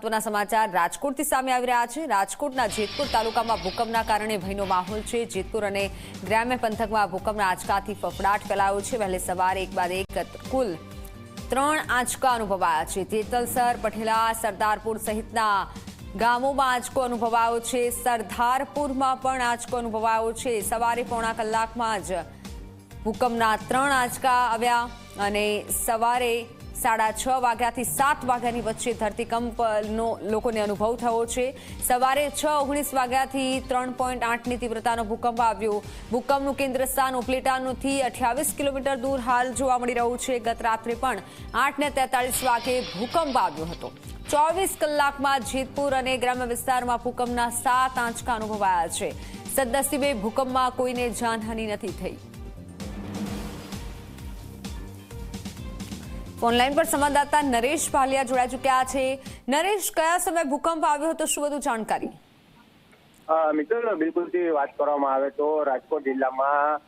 મહત્વના સમાચાર રાજકોટથી સામે આવી રહ્યા છે. રાજકોટના જેતપુર તાલુકામાં ભૂકંપના કારણે ભયનો માહોલ છે. જેતપુર અને ગ્રામ્ય પંથકમાં ભૂકંપના આંચકાથી ફફડાટ ફેલાયો છે. વહેલી સવારે એક બાદ એક કુલ ત્રણ આંચકા અનુભવાયા છે. જેતલસર પઠેલા સરદારપુર સહિતના ગામોમાં આંચકો અનુભવાયો છે. સરદારપુરમાં પણ આંચકો અનુભવાયો છે. સવારે પોણા કલાકમાં જ ભૂકંપના ત્રણ આંચકા આવ્યા અને સવારે સાડા છ વાગ્યાથી સાત વાગ્યાની વચ્ચે ધરતીકંપનો લોકોને અનુભવ થયો છે. સવારે છ ઓગણીસ વાગ્યાથી ત્રણ પોઈન્ટ આઠની તીવ્રતાનો ભૂકંપ આવ્યો. ભૂકંપનું કેન્દ્ર સ્થાન ઉપલેટાનુંથી અઠ્યાવીસ કિલોમીટર દૂર હાલ જોવા મળી રહ્યું છે. ગત રાત્રે પણ આઠ ને તેતાળીસ વાગે ભૂકંપ આવ્યો હતો. ચોવીસ કલાકમાં જેતપુર અને ગ્રામ્ય વિસ્તારમાં ભૂકંપના સાત આંચકા અનુભવાયા છે. સદનસીબે ભૂકંપમાં કોઈને જાનહાનિ નથી થઈ. ઓનલાઈન પર સંવાદદાતા નરેશ ભાલિયા જોડાઈ ચૂક્યા છે. નરેશ, કયા સમયે ભૂકંપ આવ્યો હતો શું બધું જાણકારી? મિત્રો બિલકુલથી વાત કરવામાં આવે તો રાજકોટ જિલ્લામાં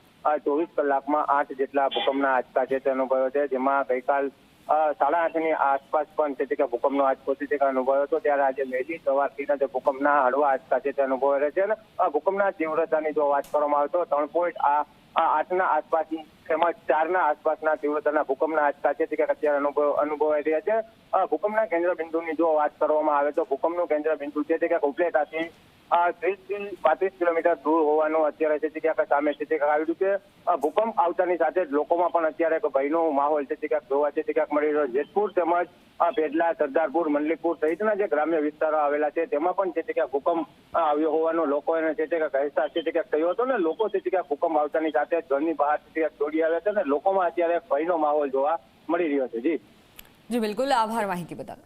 ચોવીસ કલાકમાં આઠ જેટલા ભૂકંપના આંચકા છે તે અનુભવ્યો છે. જેમાં ગઈકાલ સાડા આઠની આસપાસ પણ છે કે ભૂકંપનો આંચકો છે તે અનુભવ્યો હતો. ત્યારે આજે વહેલી સવારથી જે ભૂકંપના હળવા આંચકા છે તે અનુભવાય છે અને ભૂકંપના તીવ્રતાની જો વાત કરવામાં આવે તો ત્રણ પોઈન્ટ આ આઠના આસપાસની તેમજ ચારના આસપાસના તીવ્રતાના ભૂકંપના આંચકા છે તે કે અત્યારે અનુભવ, અનુભવાઈ રહ્યા છે. ભૂકંપના કેન્દ્ર બિંદુની જો વાત કરવામાં આવે તો ભૂકંપનું કેન્દ્ર બિંદુ છે તે કે ઉપલેટાથી ત્રીસથી પાંત્રીસ કિલોમીટર દૂર હોવાનું અત્યારે છે ક્યાંક સામે છે તે છે ભૂકંપ આવતાની સાથે લોકોમાં પણ અત્યારે ભયનો માહોલ છે ક્યાંક જોવા છે ક્યાંક મળી રહ્યો જેતપુર તેમજ પેડલા, સરદારપુર, મલ્લિકપુર સહિતના જે ગ્રામ્ય વિસ્તારો આવેલા છે, તેમાં પણ છે તે ક્યાંક ભૂકંપ આવ્યો હોવાનો લોકોને છે ક્યાંક અહેસાસ છે ક્યાંક થયો હતો ને, લોકો છે તે ક્યાંક ભૂકંપ આવતાની સાથે જ ઘરની બહાર છે તે ક્યાંક દોડી આવ્યા છે ને, લોકોમાં અત્યારે ભયનો માહોલ જોવા મળી રહ્યો છે. જી. જી, બિલકુલ. આભાર માહિતી બદલ.